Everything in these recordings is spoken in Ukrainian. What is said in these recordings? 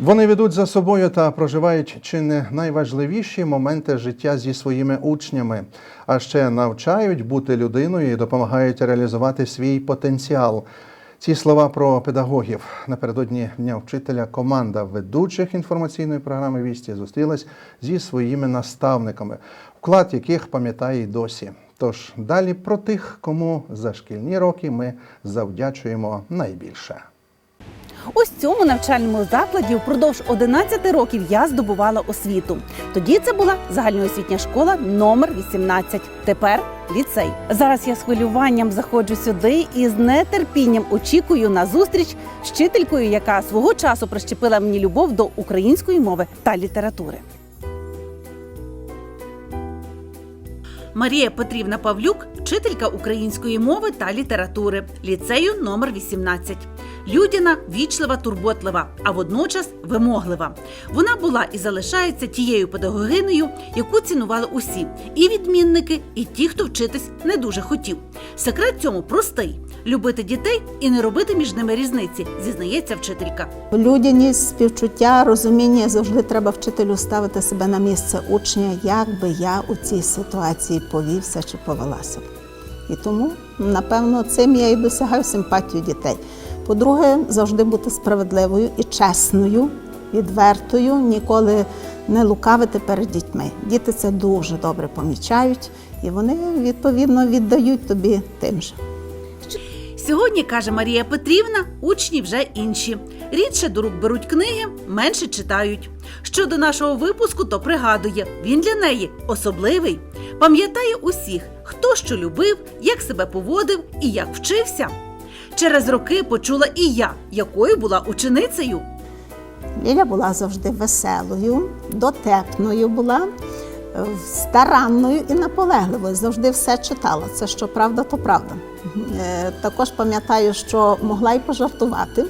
Вони ведуть за собою та проживають чи не найважливіші моменти життя зі своїми учнями, а ще навчають бути людиною і допомагають реалізувати свій потенціал. Ці слова про педагогів напередодні дня вчителя команда ведучих інформаційної програми Вісті зустрілась зі своїми наставниками, вклад яких пам'ятає й досі. Тож далі про тих, кому за шкільні роки ми завдячуємо найбільше. Ось цьому навчальному закладі впродовж 11 років я здобувала освіту. Тоді це була загальноосвітня школа номер 18. Тепер ліцей. Зараз я з хвилюванням заходжу сюди і з нетерпінням очікую на зустріч з вчителькою, яка свого часу прищепила мені любов до української мови та літератури. Марія Петрівна Павлюк, вчителька української мови та літератури, ліцею номер 18. Людяна, вічлива, турботлива, а водночас вимоглива. Вона була і залишається тією педагогинею, яку цінували усі, і відмінники, і ті, хто вчитись не дуже хотів. Секрет цьому простий: любити дітей і не робити між ними різниці, зізнається вчителька. Людяність, співчуття, розуміння завжди треба вчителю ставити себе на місце учня, як би я у цій ситуації повівся чи повелася. І тому, напевно, цим я і досягаю симпатію дітей. По-друге, завжди бути справедливою і чесною, відвертою, ніколи не лукавити перед дітьми. Діти це дуже добре помічають, і вони відповідно віддають тобі тим же. Сьогодні, каже Марія Петрівна, учні вже інші. Рідше до рук беруть книги, менше читають. Щодо нашого випуску, то пригадує, він для неї особливий. Пам'ятає усіх, хто що любив, як себе поводив і як вчився. Через роки почула і я, якою була ученицею. Ліля була завжди веселою, дотепною була, е, старанною і наполегливою. Завжди все читала. Це що правда, то правда. Е, Також пам'ятаю, що могла й пожартувати.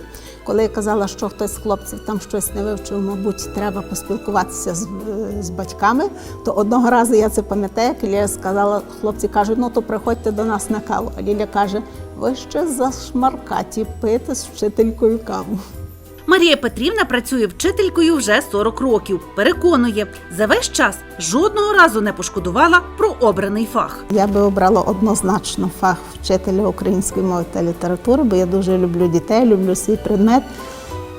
Коли я казала, що хтось з хлопців там щось не вивчив, мабуть, треба поспілкуватися з, е, з батьками, то одного разу я це пам'ятаю, як Ліля сказала, хлопці кажуть, ну то приходьте до нас на каву. А Ліля каже, ви ще зашмаркаті пити з вчителькою каву. Марія Петрівна працює вчителькою вже 40 років. Переконує, за весь час жодного разу не пошкодувала про обраний фах. Я би обрала однозначно фах вчителя української мови та літератури, бо я дуже люблю дітей, люблю свій предмет.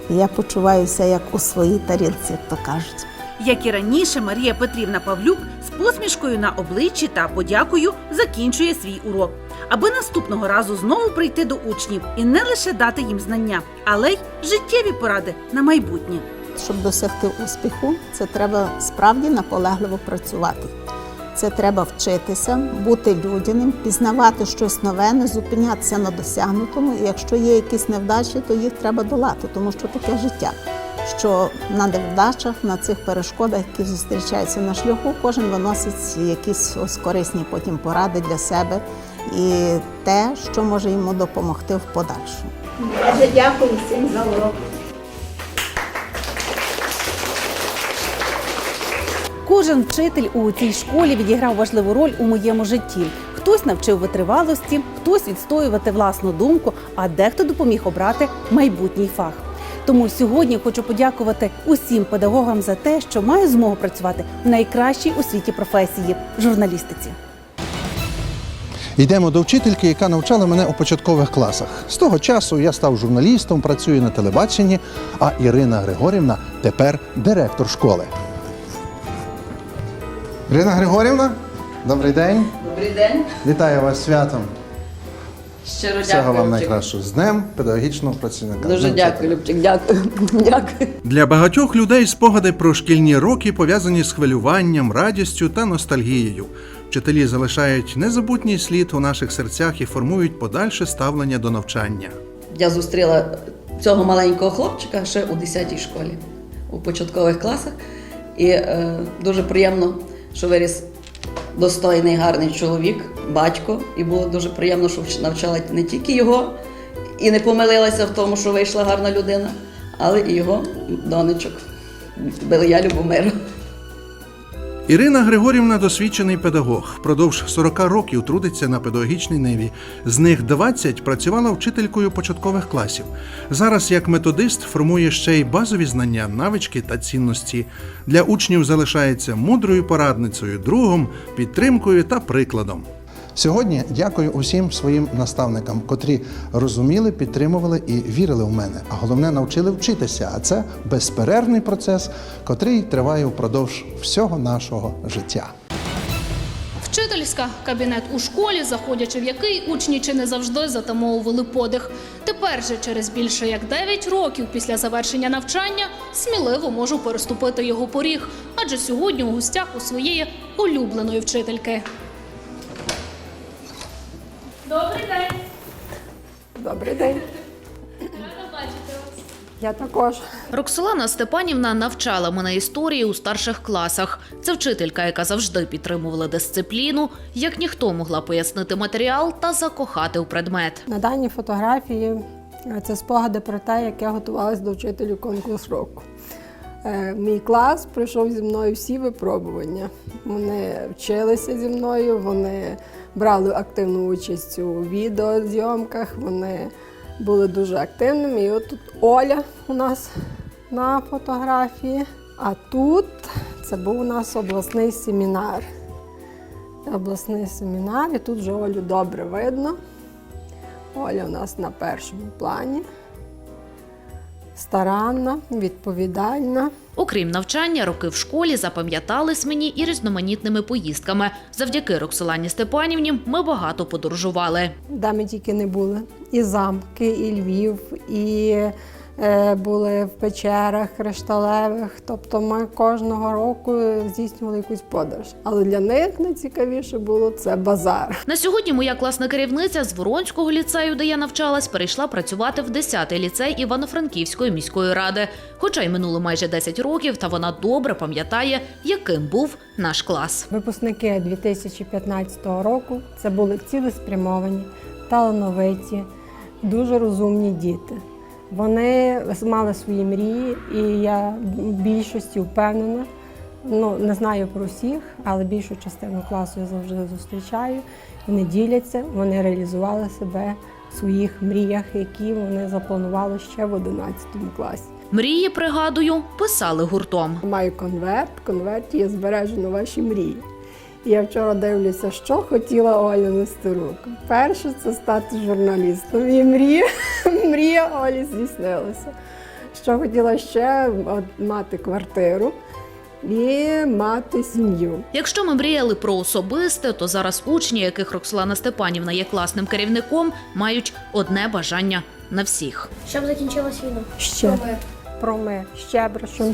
Я почуваюся як у своїй тарілці, як то кажуть. Як і раніше, Марія Петрівна Павлюк з посмішкою на обличчі та подякою закінчує свій урок, аби наступного разу знову прийти до учнів і не лише дати їм знання, але й життєві поради на майбутнє. Щоб досягти успіху, це треба справді наполегливо працювати. Це треба вчитися, бути людяним, пізнавати щось нове, не зупинятися на досягнутому. І якщо є якісь невдачі, то їх треба долати, тому що таке життя. Що на невдачах, на цих перешкодах, які зустрічаються на шляху, кожен виносить якісь ось корисні потім поради для себе і те, що може йому допомогти в подальшому. Дуже дякую всім за урок. Кожен вчитель у цій школі відіграв важливу роль у моєму житті. Хтось навчив витривалості, хтось відстоювати власну думку, а дехто допоміг обрати майбутній фах. Тому сьогодні хочу подякувати усім педагогам за те, що маю змогу працювати в найкращій у світі професії журналістиці. Йдемо до вчительки, яка навчала мене у початкових класах. З того часу я став журналістом, працюю на телебаченні, а Ірина Григорівна тепер директор школи. Ірина Григорівна, добрий день. Добрий день. Вітаю вас святом. Щиро Всього вам найкращого. З Днем педагогічного працівника. Дуже дякую, Любчик. Дякую. Дякую. Для багатьох людей спогади про шкільні роки пов'язані з хвилюванням, радістю та ностальгією. Вчителі залишають незабутній слід у наших серцях і формують подальше ставлення до навчання. Я зустріла цього маленького хлопчика ще у 10-й школі, у початкових класах. І е, дуже приємно, що виріс достойний, гарний чоловік, батько. І було дуже приємно, що навчала не тільки його і не помилилася в тому, що вийшла гарна людина, але і його донечок. Белия Любомира. Ірина Григорівна досвідчений педагог. Впродовж 40 років трудиться на педагогічній ниві. З них 20 працювала вчителькою початкових класів. Зараз як методист формує ще й базові знання, навички та цінності. Для учнів залишається мудрою порадницею, другом, підтримкою та прикладом. Сьогодні дякую усім своїм наставникам, котрі розуміли, підтримували і вірили в мене. А головне навчили вчитися. А це безперервний процес, котрий триває впродовж всього нашого життя. Вчительська кабінет у школі, заходячи в який учні чи не завжди затамовували подих. Тепер же, через більше як 9 років після завершення навчання, сміливо можу переступити його поріг, адже сьогодні у гостях у своєї улюбленої вчительки. Добрий день! Добрий день. Рада бачити вас. Я також. Роксолана Степанівна навчала мене історії у старших класах. Це вчителька, яка завжди підтримувала дисципліну, як ніхто могла пояснити матеріал та закохати у предмет. На даній фотографії е, це спогади про те, як я готувалась до вчителю конкурс року. Е, Мій клас пройшов зі мною всі випробування. Вони вчилися зі мною, вони брали активну участь у відеозйомках, вони були дуже активними. І от тут Оля у нас на фотографії. А тут це був у нас обласний семінар. Обласний семінар, і тут вже Олю добре видно. Оля у нас на першому плані. Старанна, відповідальна. Окрім навчання, роки в школі запам'ятались мені і різноманітними поїздками. Завдяки Роксолані Степанівні ми багато подорожували. де ми тільки не були. І замки, і Львів, і були в печерах кришталевих. Тобто ми кожного року здійснювали якусь подорож. Але для них найцікавіше було це базар. На сьогодні моя класна керівниця з Воронського ліцею, де я навчалась, перейшла працювати в 10-й ліцей Івано-Франківської міської ради. Хоча й минуло майже 10 років, та вона добре пам'ятає, яким був наш клас. Випускники 2015 року це були цілеспрямовані, талановиті, дуже розумні діти. Вони мали свої мрії, і я більшості впевнена. Ну, не знаю про всіх, але більшу частину класу я завжди зустрічаю. Вони діляться, вони реалізували себе в своїх мріях, які вони запланували ще в 11 класі. Мрії, пригадую, писали гуртом. Маю конверт, в конверті є збережено ваші мрії. Я вчора дивлюся, що хотіла Оля Нестерук. Перше це стати журналістом. І мрія, мрія Олі здійснилася. Що хотіла ще мати квартиру і мати сім'ю. Якщо ми мріяли про особисте, то зараз учні, яких Роксолана Степанівна є класним керівником, мають одне бажання на всіх. Щоб закінчилась війна. Ще про ще про що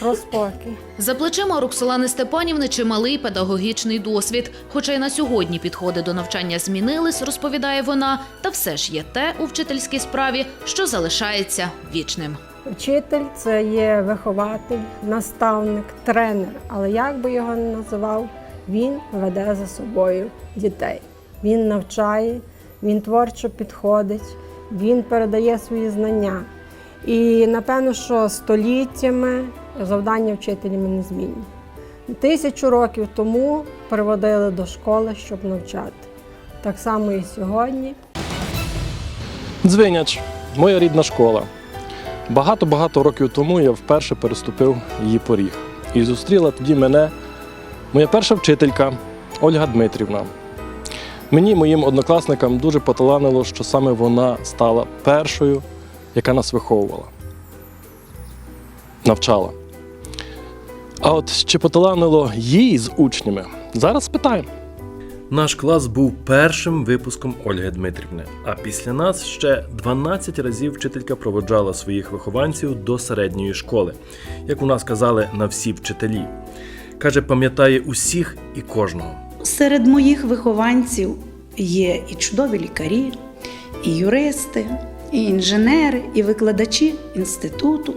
про спокій. За плечима Роксолани Степанівни чималий педагогічний досвід. Хоча й на сьогодні підходи до навчання змінились, розповідає вона, та все ж є те у вчительській справі, що залишається вічним. Вчитель це є вихователь, наставник, тренер. Але як би його не називав, він веде за собою дітей. Він навчає, він творчо підходить, він передає свої знання. І напевно, що століттями завдання вчителями не змінні. Тисячу років тому приводили до школи, щоб навчати. Так само і сьогодні. Дзвиняч, моя рідна школа. Багато-багато років тому я вперше переступив її поріг. І зустріла тоді мене моя перша вчителька Ольга Дмитрівна. Мені, моїм однокласникам, дуже поталанило, що саме вона стала першою, яка нас виховувала, навчала. А от чи поталанило їй з учнями? Зараз спитаємо. Наш клас був першим випуском Ольги Дмитрівни. А після нас ще 12 разів вчителька проводжала своїх вихованців до середньої школи, як у нас казали на всі вчителі. Каже, пам'ятає усіх і кожного. Серед моїх вихованців є і чудові лікарі, і юристи, і інженери, і викладачі інституту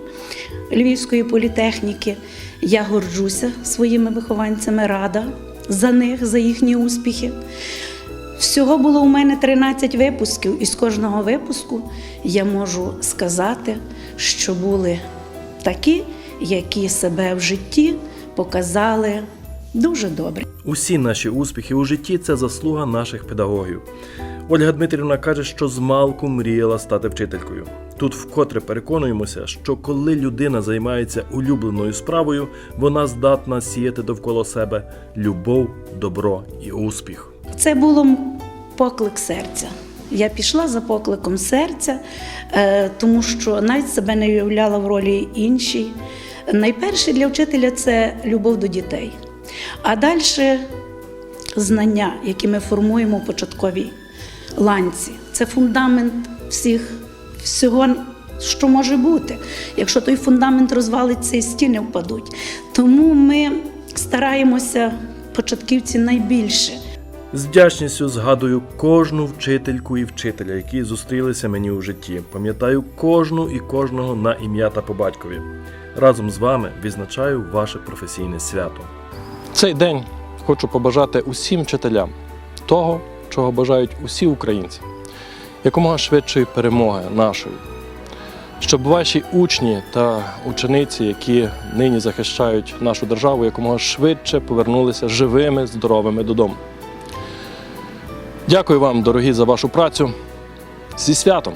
Львівської політехніки. Я горджуся своїми вихованцями, рада за них, за їхні успіхи. Всього було у мене 13 випусків, і з кожного випуску я можу сказати, що були такі, які себе в житті показали Дуже добре. Усі наші успіхи у житті це заслуга наших педагогів. Ольга Дмитрівна каже, що змалку мріяла стати вчителькою. Тут вкотре переконуємося, що коли людина займається улюбленою справою, вона здатна сіяти довкола себе любов, добро і успіх. Це було поклик серця. Я пішла за покликом серця, е, тому що навіть себе не уявляла в ролі іншій. Найперше для вчителя це любов до дітей, а далі знання, які ми формуємо в початковій ланці. Це фундамент всіх, всього, що може бути. Якщо той фундамент розвалиться і стіни впадуть. Тому ми стараємося початківці найбільше. З вдячністю згадую кожну вчительку і вчителя, які зустрілися мені у житті. Пам'ятаю кожну і кожного на ім'я та по батькові. Разом з вами відзначаю ваше професійне свято. Цей день хочу побажати усім вчителям того, чого бажають усі українці, якомога швидшої перемоги нашої, щоб ваші учні та учениці, які нині захищають нашу державу, якомога швидше повернулися живими, здоровими додому. Дякую вам, дорогі, за вашу працю. Зі святом!